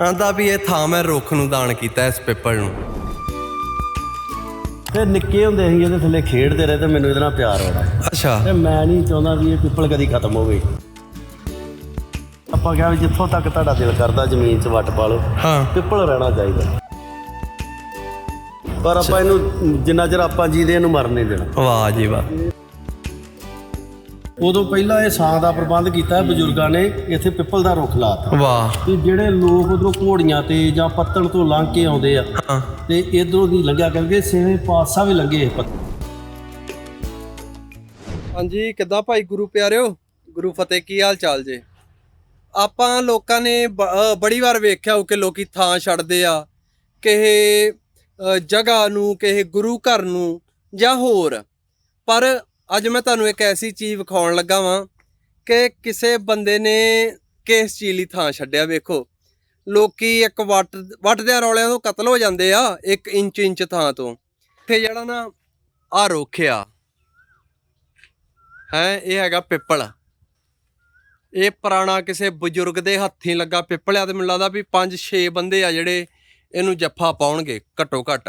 ਆਂਦਾ ਵੀ ਇਹ ਥਾਂ ਮੈਂ ਰੁੱਖ ਨੂੰ ਦਾਨ ਕੀਤਾ ਇਸ ਪਿੱਪਲ ਨੂੰ। ਤੇ ਨਿੱਕੇ ਹੁੰਦੇ ਅਸੀਂ ਇਹਦੇ ਥੱਲੇ ਖੇਡਦੇ ਰਹੇ ਤੇ ਮੈਨੂੰ ਇਹਦੇ ਨਾਲ ਪਿਆਰ ਹੋਣਾ ਅੱਛਾ। ਤੇ ਮੈਂ ਨਹੀਂ ਚਾਹੁੰਦਾ ਵੀ ਇਹ ਪਿੱਪਲ ਕਦੀ ਖਤਮ ਹੋਵੇ। ਆਪਾਂ ਕਿਹਾ ਵੀ ਜਿੱਥੋਂ ਤੱਕ ਤੁਹਾਡਾ ਦਿਲ ਕਰਦਾ ਜ਼ਮੀਨ 'ਚ ਵੱਟ ਪਾ ਲਓ ਹਾਂ। ਪਿੱਪਲ ਰਹਿਣਾ ਚਾਹੀਦਾ। ਪਰ ਆਪਾਂ ਇਹਨੂੰ ਜਿੰਨਾ ਚਿਰ ਆਪਾਂ ਜੀਦੇ ਇਹਨੂੰ ਮਰਨ ਨਹੀਂ ਦੇਣਾ। ਵਾਹ ਜੀ ਵਾਹ। ਉਦੋਂ ਪਹਿਲਾਂ ਇਹ ਛਾਂ ਦਾ ਪ੍ਰਬੰਧ ਕੀਤਾ ਬਜ਼ੁਰਗਾਂ ਨੇ ਇੱਥੇ ਪਿੱਪਲ ਦਾ ਰੁੱਖ ਲਾਤਾ। ਵਾਹ। ਤੇ ਜਿਹੜੇ ਲੋਕ ਉਧਰੋਂ ਘੋੜੀਆਂ ਤੇ ਜਾਂ ਪੱਤਣ ਤੋਂ ਲੰਘ ਕੇ ਆਉਂਦੇ ਆ ਹਾਂ। ਤੇ ਇਧਰੋਂ ਦੀ ਲੰਘਿਆ ਕਰਕੇ ਛੇਵੇਂ ਪਾਤਸ਼ਾਹ ਵੀ ਲੰਘੇ ਇਹ ਪੱਤਣ ਹਾਂਜੀ ਕਿੱਦਾਂ ਭਾਈ ਗੁਰੂ ਪਿਆਰਿਓ? ਗੁਰੂ ਫਤਿਹ ਕੀ ਹਾਲ ਚਾਲ ਜੇ? ਆਪਾਂ ਲੋਕਾਂ ਨੇ ਬੜੀ ਵਾਰ ਵੇਖਿਆ ਹੋ ਕਿ ਲੋਕੀ ਥਾਂ ਛੱਡਦੇ ਆ ਕਿਸੇ ਜਗ੍ਹਾ ਨੂੰ ਕਿਸੇ ਗੁਰੂ ਘਰ ਨੂੰ ਜਾਂ ਹੋਰ। ਪਰ ਅੱਜ ਮੈਂ ਤੁਹਾਨੂੰ ਇੱਕ ਐਸੀ ਚੀਜ਼ ਵਿਖਾਉਣ ਲੱਗਾ ਵਾਂ ਕਿ ਕਿਸੇ ਬੰਦੇ ਨੇ ਕਿਸ ਚੀਜ਼ ਲਈ ਥਾਂ ਛੱਡਿਆ ਵੇਖੋ। ਲੋਕੀ ਇੱਕ ਵੱਟ, ਵੱਟਦਿਆਂ ਰੌਲਿਆਂ ਤੋਂ ਕਤਲ ਹੋ ਜਾਂਦੇ ਆ ਇੱਕ ਇੰਚ ਇੰਚ ਥਾਂ ਤੋਂ। ਤੇ ਜਿਹੜਾ ਨਾ ਆ ਰੋਖਿਆ, ਹੈ, ਇਹ ਹੈਗਾ ਪਿੱਪਲ। ਇਹ ਪੁਰਾਣਾ ਕਿਸੇ ਬਜ਼ੁਰਗ ਦੇ ਹੱਥੀਂ ਲੱਗਾ ਪਿੱਪਲ ਆ ਤੇ ਮੈਨੂੰ ਲੱਗਦਾ ਵੀ 5-6 ਬੰਦੇ ਆ ਜਿਹੜੇ ਇਹਨੂੰ ਜੱਫਾ ਪਾਉਣਗੇ ਘੱਟੋ ਘੱਟ।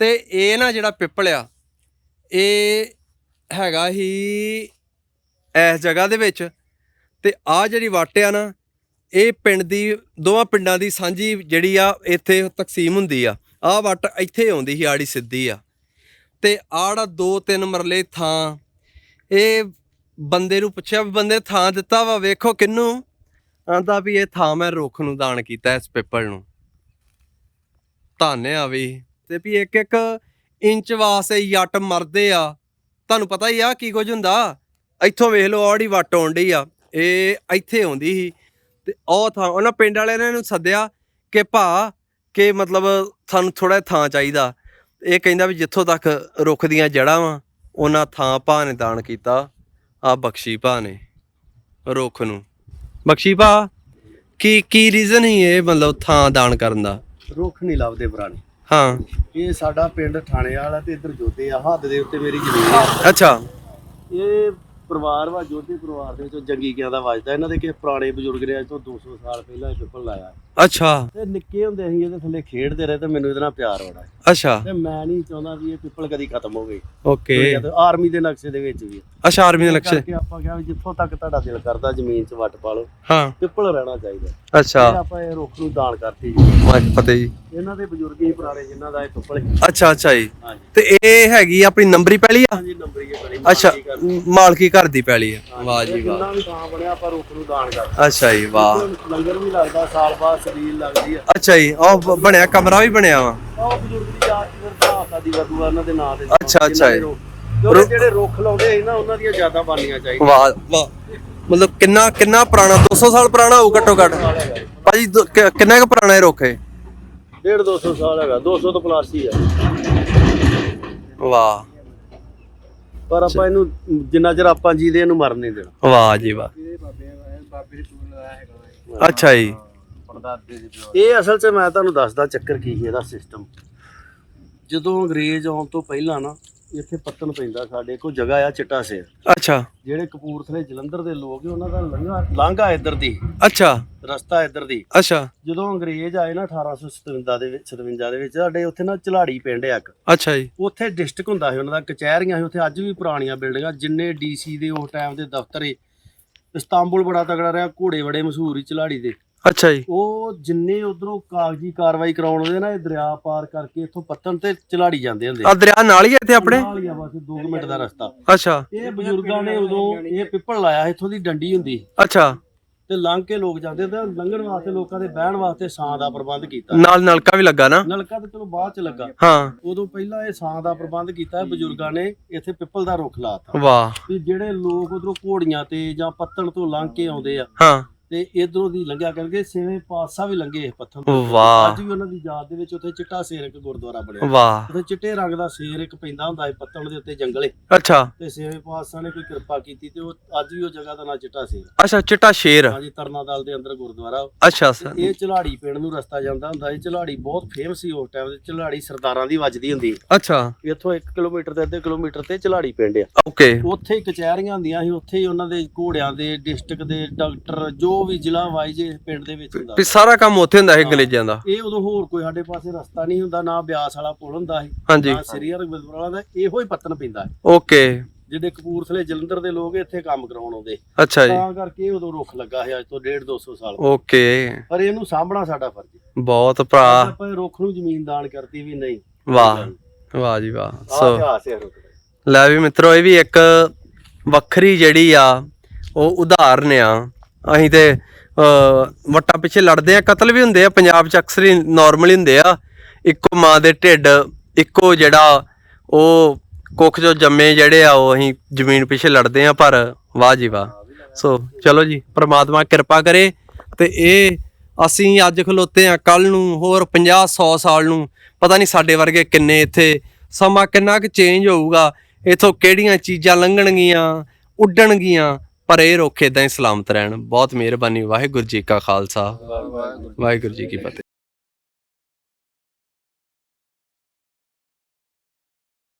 ਤੇ ਇਹ ਨਾ ਜਿਹੜਾ ਪਿੱਪਲ ਆ, ਇਹ ਹੈਗਾ ਹੀ ਇਸ ਜਗ੍ਹਾ ਦੇ ਵਿੱਚ। ਤੇ ਆ ਜਿਹੜੀ ਵੱਟ ਆ ਨਾ, ਇਹ ਪਿੰਡ ਦੀ, ਦੋਵਾਂ ਪਿੰਡਾਂ ਦੀ ਸਾਂਝੀ ਜਿਹੜੀ ਆ, ਇੱਥੇ ਤਕਸੀਮ ਹੁੰਦੀ ਆ। ਆ ਵੱਟ ਇੱਥੇ ਆਉਂਦੀ ਸੀ, ਆੜੀ ਸਿੱਧੀ ਆ। ਤੇ ਆੜਾ ਦੋ ਤਿੰਨ ਮਰਲੇ ਥਾਂ, ਇਹ ਬੰਦੇ ਨੂੰ ਪੁੱਛਿਆ ਵੀ ਬੰਦੇ ਥਾਂ ਦਿੱਤਾ ਵਾ, ਵੇਖੋ ਕਿੰਨੂੰ ਆਂਦਾ ਵੀ ਇਹ ਥਾਂ ਮੈਂ ਰੁੱਖ ਨੂੰ ਦਾਨ ਕੀਤਾ ਇਸ ਪਿੱਪਲ ਨੂੰ। ਧੰਨਿਆ ਵੀ। ਤੇ ਵੀ ਇੱਕ ਇੱਕ ਇੰਚ ਵਾਸਤੇ ਯੱਟ ਮਰਦੇ ਆ। ਤੁਹਾਨੂੰ ਪਤਾ ਹੀ ਆ ਕੀ ਕੁਝ ਹੁੰਦਾ? ਇੱਥੋਂ ਵੇਖ ਲਓ ਆੜੀ ਵੱਟ ਆਉਂਦੀ ਆ, ਇਹ ਇੱਥੇ ਆਉਂਦੀ ਸੀ। ਤੇ ਉਹ ਥਾਂ, ਉਹਨਾਂ ਪਿੰਡ ਵਾਲਿਆਂ ਨੇ ਇਹਨੂੰ ਸੱਦਿਆ ਕਿ ਭਾ, ਕਿ ਮਤਲਬ ਸਾਨੂੰ ਥੋੜਾ ਥਾਂ ਚਾਹੀਦਾ। ਇਹ ਕਹਿੰਦਾ ਵੀ ਜਿੱਥੋਂ ਤੱਕ ਰੁੱਖ ਦੀਆਂ ਜੜ੍ਹਾਂ ਵਾ, ਉਹਨਾਂ ਥਾਂ ਭਾ ਨੇ ਦਾਨ ਕੀਤਾ। ਆ ਬਖਸ਼ੀ ਭਾ ਨੇ ਰੁੱਖ ਨੂੰ। ਬਖਸ਼ੀ ਭਾ, ਕੀ ਕੀ ਰੀਜ਼ਨ ਹੀ ਇਹ ਮਤਲਬ ਥਾਂ ਦਾਨ ਕਰਨ ਦਾ? ਰੁੱਖ ਨਹੀਂ ਲੱਭਦੇ ਪੁਰਾਣੇ। ਹਾਂ। ਇਹ ਸਾਡਾ ਪਿੰਡ ਥਾਣੇ ਵਾਲਾ ਤੇ ਇੱਧਰ ਜੋਧੇ ਆ। ਹੱਦ ਦੇ ਉੱਤੇ ਮੇਰੀ ਜ਼ਮੀਨ ਆ। ਅੱਛਾ। ਇਹ ਪਰਿਵਾਰ ਵਾ ਜੋਧੇ ਪਰਿਵਾਰ ਦੇ ਵਿੱਚੋਂ ਜੰਗੀ ਗਿਆ ਦਾ ਵੱਜਦਾ। ਇਹਨਾਂ ਦੇ ਕਿਸੇ ਪੁਰਾਣੇ ਬਜ਼ੁਰਗ ਨੇ ਅੱਜ ਤੋਂ 200 ਸਾਲ ਪਹਿਲਾਂ ਇਹ ਪਿੱਪਲ ਲਾਇਆ। ਅੱਛਾ। ਤੇ ਨਿੱਕੇ ਹੁੰਦੇ ਅਸੀਂ ਇਹਦੇ ਥੱਲੇ ਖੇਡਦੇ ਰਹੇ ਤੇ ਮੈਨੂੰ ਇਹਦੇ ਨਾਲ ਪਿਆਰ ਹੋਣਾ ਅੱਛਾ। ਤੇ ਮੈਂ ਨਹੀਂ ਚਾਹੁੰਦਾ ਵੀ ਇਹ ਪਿੱਪਲ ਕਦੀ ਖਤਮ ਹੋਵੇ। ਓਕੇ। ਆਰਮੀ ਦੇ ਨਕਸ਼ੇ ਦੇ ਵਿੱਚ ਵੀ ਅੱਛਾ ਆਰਮੀ ਦੇ ਨਕਸ਼ੇ। ਕਰਕੇ ਆਪਾਂ ਕਿਹਾ ਵੀ ਜਿੱਥੋਂ ਤੱਕ ਤੁਹਾਡਾ ਦਿਲ ਕਰਦਾ ਜ਼ਮੀਨ 'ਚ ਵੱਟ ਪਾ ਲਓ। ਹਾਂ। ਪਿੱਪਲ ਰਹਿਣਾ ਚਾਹੀਦਾ। ਅੱਛਾ। ਆਪਾਂ ਇਹ ਰੁੱਖ ਨੂੰ ਦਾਨ ਕਰਤੀ ਜੀ। ਵਾਹ ਫਤਿਹ ਜੀ। ਇਹਨਾਂ ਦੇ ਬਜ਼ੁਰਗ ਹੀ ਪੁਰਾਣੇ ਜਿਨ੍ਹਾਂ ਦਾ ਇਹ ਪਿੱਪਲ। ਅੱਛਾ ਅੱਛਾ ਜੀ। ਤੇ ਇਹ ਹੈਗੀ ਆਪਣੀ ਨੰਬਰੀ ਪੈਲੀ ਆ? ਹਾਂਜੀ ਨੰਬਰ ਬੜੀ ਅੱਛਾ। ਮਾਲਕੀ ਘਰ ਦੀ ਪੈਲੀ ਆ। ਵਾਹ ਜੀ ਵਾਹ। ਜਿੰਨਾ ਵੀ ਥਾਂ ਬਣਿਆ ਆਪਾਂ ਰੁੱਖ ਨੂੰ ਦਾਨ ਕਰਦੇ ਅੱਛਾ ਜੀ ਵਾਹ। ਲੰਗਰ ਵੀ ਲੱਗਦਾ ਸਾਲ ਬਾਅਦ ਸਬੀਲ ਲੱਗਦੀ ਆ। ਅੱਛਾ ਜੀ ਉਹ ਬਣਿਆ ਕਮਰਾ ਵੀ ਬਣਿਆ ਵਾ? ਉਹ ਬਜ਼ੁਰਗ ਦੀ ਯਾਦ ਚ ਫਿਰ ਭਾਸਾ ਦੀ ਵਦੂਆ ਉਹਨਾਂ ਦੇ ਨਾਂ ਤੇ ਅੱਛਾ, ਅੱਛਾ ਜੀ। ਜਿਹੜੇ ਜਿਹੜੇ ਰੁੱਖ ਲਾਉਂਦੇ ਸੀ ਨਾ ਉਹਨਾਂ ਦੀਆਂ ਯਾਦਾਂ ਬਣਨੀਆਂ ਚਾਹੀਦੀਆਂ। ਵਾਹ ਵਾਹ। ਮਤਲਬ ਕਿੰਨਾ ਕਿੰਨਾ ਪੁਰਾਣਾ 200 ਸਾਲ ਪੁਰਾਣਾ ਹੋਊ ਘੱਟੋ ਘੱਟ? ਭਾਜੀ ਕਿੰਨਾ ਕੁ ਪੁਰਾਣਾ ਇਹ ਰੁੱਖ ਹੈ? ਡੇਢ 200 ਸਾਲ ਹੈਗਾ 200 ਤੋਂ ਪਲੱਸ ਹੀ ਆ। ਵਾਹ। ਪਰ ਆਪਾਂ ਇਹਨੂੰ ਜਿੰਨਾ ਚਿਰ ਆਪਾਂ ਜੀਦੇ ਇਹਨੂੰ ਮਰਨ ਨਹੀਂ ਦੇਣਾ। ਵਾਹ ਜੀ ਵਾਹ। ਅੱਛਾ ਜੀ। ਇਹ ਅਸਲ 'ਚ ਮੈਂ ਤੁਹਾਨੂੰ ਦੱਸਦਾ ਚੱਕਰ ਕੀ ਸੀ ਇਹਦਾ ਸਿਸਟਮ ਜਦੋਂ ਅੰਗਰੇਜ਼ ਆਉਣ ਤੋਂ ਪਹਿਲਾਂ ਨਾ ਇੱਥੇ ਪੱਤਨ ਪੈਂਦਾ ਸਾਡੇ ਕੋਲ ਜਗ੍ਹਾ ਆ ਚਿੱਟਾ ਸੇਰ। ਅੱਛਾ। ਜਿਹੜੇ ਕਪੂਰਥਲੇ ਜਲੰਧਰ ਦੇ ਲੋਕ ਨੇ ਉਹਨਾਂ ਦਾ ਲੰਘਾ ਲਾਂਘਾ ਇੱਧਰ ਦੀ। ਅੱਛਾ। ਰਸਤਾ ਇੱਧਰ ਦੀ। ਅੱਛਾ। ਜਦੋਂ ਅੰਗਰੇਜ਼ ਆਏ ਨਾ 1857 ਦੇ ਵਿੱਚ 57 ਦੇ ਵਿੱਚ ਸਾਡੇ ਉੱਥੇ ਨਾ ਝਲਾੜੀ ਪਿੰਡ ਆ ਇੱਕ। ਅੱਛਾ ਜੀ। ਉੱਥੇ ਡਿਸਟ੍ਰਿਕਟ ਹੁੰਦਾ ਸੀ ਉਹਨਾਂ ਦਾ ਕਚਹਿਰੀਆਂ ਸੀ ਉੱਥੇ ਅੱਜ ਵੀ ਪੁਰਾਣੀਆਂ ਬਿਲਡਿੰਗਾਂ ਜਿੰਨੇ ਡੀਸੀ ਦੇ ਉਸ ਟਾਈਮ ਦੇ ਦਫ਼ਤਰ ਸੀ। ਇਸਤਾਂਬੁਲ ਬੜਾ ਤਗੜਾ ਰਿਹਾ ਘੋੜੇ ਬੜੇ ਮਸ਼ਹੂਰ ਸੀ ਝਲਾੜੀ ਦੇ। ਅੱਛਾ ਜੀ। ਉਹ ਜਿੰਨੇ ਉਧਰੋਂ ਕਾਗਜ਼ੀ ਕਾਰਵਾਈ ਕਰਾਉਣ ਆਉਂਦੇ ਨਾ ਇਹ ਦਰਿਆ ਪਾਰ ਕਰਕੇ ਇੱਥੋਂ ਪੱਤਨ ਤੇ ਝਲਾੜੀ ਜਾਂਦੇ ਹੁੰਦੇ ਆ। ਦਰਿਆ ਨਾਲ ਹੀ ਆ ਇੱਥੇ ਆਪਣੇ? ਨਾਲ ਹੀ ਆ ਬਸ 2 ਮਿੰਟ ਦਾ ਰਸਤਾ। ਅੱਛਾ। ਇਹ ਬਜ਼ੁਰਗਾਂ ਨੇ ਉਦੋਂ ਇਹ ਪਿੱਪਲ ਲਾਇਆ ਇੱਥੋਂ ਦੀ ਡੰਡੀ ਹੁੰਦੀ ਅੱਛਾ। ਤੇ ਲੰਘ ਕੇ ਲੋਕ ਜਾਂਦੇ ਤੇ ਲੰਘਣ ਵਾਸਤੇ ਲੋਕਾਂ ਦੇ ਬਹਿਣ ਵਾਸਤੇ ਛਾਂ ਦਾ ਪ੍ਰਬੰਧ ਕੀਤਾ। ਨਾਲ ਨਲਕਾ ਵੀ ਲੱਗਾ ਨਾ? ਨਲਕਾ ਤਾਂ ਚਲੋ ਬਾਅਦ ਚ ਲੱਗਾ। ਹਾਂ। ਉਦੋਂ ਪਹਿਲਾਂ ਇਹ ਛਾਂ ਦਾ ਪ੍ਰਬੰਧ ਕੀਤਾ ਬਜ਼ੁਰਗਾਂ ਨੇ ਇੱਥੇ ਪਿੱਪਲ ਦਾ ਰੁੱਖ ਲਾਤਾ। ਵਾਹ। ਵੀ ਜਿਹੜੇ ਲੋਕ ਉਧਰੋਂ ਘੋੜੀਆਂ ਤੇ ਜਾਂ ਪੱਤਣ ਤੋਂ ਲੰਘ ਕੇ ਆਉਂਦੇ ਆ ਹਾਂ। ਤੇ ਇਧਰੋਂ ਦੀ ਲੰਘਿਆ ਕਰਕੇ ਛੇਵੇਂ ਪਾਤਸ਼ਾਹ ਵੀ ਲੰਘੇ ਇਸ ਪੱਥਰ ਤੋਂ। ਵਾਹ। ਅੱਜ ਵੀ ਉਹਨਾਂ ਦੀ ਯਾਦ ਦੇ ਵਿੱਚ ਉੱਥੇ ਚਿੱਟਾ ਸ਼ੇਰ ਇੱਕ ਗੁਰਦੁਆਰਾ ਬਣਿਆ। ਵਾਹ। ਉੱਥੇ ਚਿੱਟੇ ਰੰਗ ਦਾ ਸ਼ੇਰ ਇੱਕ ਪੈਂਦਾ ਹੁੰਦਾ ਹੈ ਪੱਤਣ ਦੇ ਉੱਤੇ ਜੰਗਲੇ। ਅੱਛਾ। ਤੇ ਛੇਵੇਂ ਪਾਤਸ਼ਾਹ ਨੇ ਕੋਈ ਕਿਰਪਾ ਕੀਤੀ ਤੇ ਉਹ ਅੱਜ ਵੀ ਉਹ ਜਗ੍ਹਾ ਦਾ ਨਾਂ ਚਿੱਟਾ ਸ਼ੇਰ। ਅੱਛਾ ਚਿੱਟਾ ਸ਼ੇਰ। ਹਾਂਜੀ ਤਰਨਾ ਦਲ ਦੇ ਅੰਦਰ ਗੁਰਦੁਆਰਾ। ਅੱਛਾ ਸਰ ਇਹ ਝਲਾੜੀ ਪਿੰਡ ਨੂੰ ਰਸਤਾ ਜਾਂਦਾ ਹੁੰਦਾ ਇਹ ਝਲਾੜੀ ਬਹੁਤ ਫੇਮਸ ਸੀ ਉਸ ਟਾਈਮ ਤੇ। ਝਲਾੜੀ ਸਰਦਾਰਾਂ ਦੀ ਵੱਜਦੀ ਹੁੰਦੀ ਅੱਛਾ। ਇੱਥੋਂ 1 ਕਿਲੋਮੀਟਰ ਤੇ ਅੱਧੇ ਕਿਲੋਮੀਟਰ ਤੇ ਝਲਾੜੀ ਪਿੰਡ ਆ। ਓਕੇ। ਉੱਥੇ ਹੀ ਕਚਹਿਰੀਆਂ ਹੁੰਦੀਆਂ ਸੀ। ਉੱਥੇ ਹੀ ਉਹਨਾਂ ਦੇ ਘੋੜਿਆਂ ਦੇ ਡਿਸਟ੍ਰਿਕਟ ਦੇ ਡਾਕਟਰ ਜੋ ਉਹ ਵੀ ਜ਼ਿਲ੍ਹਾ ਵਾਈਜ ਪਿੰਡ ਦੇ ਵਿੱਚ ਹੁੰਦਾ ਵੀ ਸਾਰਾ ਕੰਮ ਉੱਥੇ ਹੁੰਦਾ ਸੀ ਅੰਗਰੇਜ਼ਾਂ ਦਾ। ਇਹ ਉਦੋਂ ਹੋਰ ਕੋਈ ਸਾਡੇ ਪਾਸੇ ਰਸਤਾ ਨਹੀਂ ਹੁੰਦਾ ਨਾ ਬਿਆਸ ਵਾਲਾ ਪੁਲ ਹੁੰਦਾ ਸੀ ਹਾਂਜੀ। ਨਾ ਸ੍ਰੀਹਰ ਗੁਰਦੁਆਰਾ ਦਾ ਇਹੋ ਹੀ ਪੱਤਨ ਪੈਂਦਾ ਸੀ। ਓਕੇ। ਜਿਹੜੇ ਕਪੂਰਥਲੇ ਜਲੰਧਰ ਦੇ ਲੋਕ ਇੱਥੇ ਕੰਮ ਕਰਾਉਣ ਆਉਂਦੇ ਅੱਛਾ ਜੀ। ਤਾਂ ਕਰਕੇ ਇਹ ਉਦੋਂ ਰੁੱਖ ਲੱਗਾ ਸੀ ਅੱਜ ਤੋਂ 1.5 200 ਸਾਲ। ਓਕੇ। ਪਰ ਇਹਨੂੰ ਸਾਂਭਣਾ ਸਾਡਾ ਫਰਜ਼ ਹੈ। ਬਹੁਤ ਭਰਾ। ਆਪਾਂ ਇਹ ਰੁੱਖ ਨੂੰ ਜ਼ਮੀਨ ਦਾਨ ਕਰਤੀ ਵੀ ਨਹੀਂ। ਵਾਹ। ਵਾਹ ਜੀ ਵਾਹ। ਸੋ ਇਤਿਹਾਸ ਹੈ ਰੁੱਖ ਦਾ। ਲੈ ਵੀ ਮਿੱਤਰੋ ਇਹ ਵੀ ਇੱਕ ਵੱਖਰੀ ਜਿਹੜੀ ਆ ਉਹ ਉਦਾਹਰਨ ਆ। ਅਸੀਂ ਤੇ ਅਹ, ਵੱਟਾਂ ਪਿੱਛੇ ਲੜਦੇ ਆ ਕਤਲ ਵੀ ਹੁੰਦੇ ਆ ਪੰਜਾਬ ਚ ਅਕਸਰ ਹੀ ਨਾਰਮਲੀ ਹੁੰਦੇ ਆ। ਇੱਕੋ ਮਾਂ ਦੇ ਢਿੱਡ ਇੱਕੋ ਜਿਹੜਾ ਉਹ ਕੁੱਖ ਜੋ ਜੰਮੇ ਜਿਹੜੇ ਆ ਉਹ ਅਸੀਂ ਜ਼ਮੀਨ ਪਿੱਛੇ ਲੜਦੇ ਆ ਪਰ ਵਾਹ ਜੀ ਵਾਹ। ਸੋ ਚਲੋ ਜੀ ਪ੍ਰਮਾਤਮਾ ਕਿਰਪਾ ਕਰੇ ਤੇ ਇਹ ਅਸੀਂ ਅੱਜ ਖਲੋਤੇ ਆ ਕੱਲ ਨੂੰ ਹੋਰ 50 100 ਸਾਲ ਨੂੰ। ਪਤਾ ਨਹੀਂ ਸਾਡੇ ਵਰਗੇ ਕਿੰਨੇ ਇੱਥੇ ਸਮਾਂ ਕਿੰਨਾ ਕੁ ਚੇਂਜ ਹੋਊਗਾ। ਇਥੋਂ ਕਿਹੜੀਆਂ ਚੀਜ਼ਾਂ ਲੰਘਣਗੀਆਂ ਉੱਡਣਗੀਆਂ ਪਰ ਇਹ ਰੁੱਖ ਏਦਾਂ ਹੀ ਸਲਾਮਤ ਰਹਿਣ। ਬਹੁਤ ਮਿਹਰਬਾਨੀ। ਵਾਹਿਗੁਰੂ ਜੀ ਕਾ ਖਾਲਸਾ। ਵਾਹਿਗੁਰੂ ਜੀ ਕੀ ਫਤਿਹ।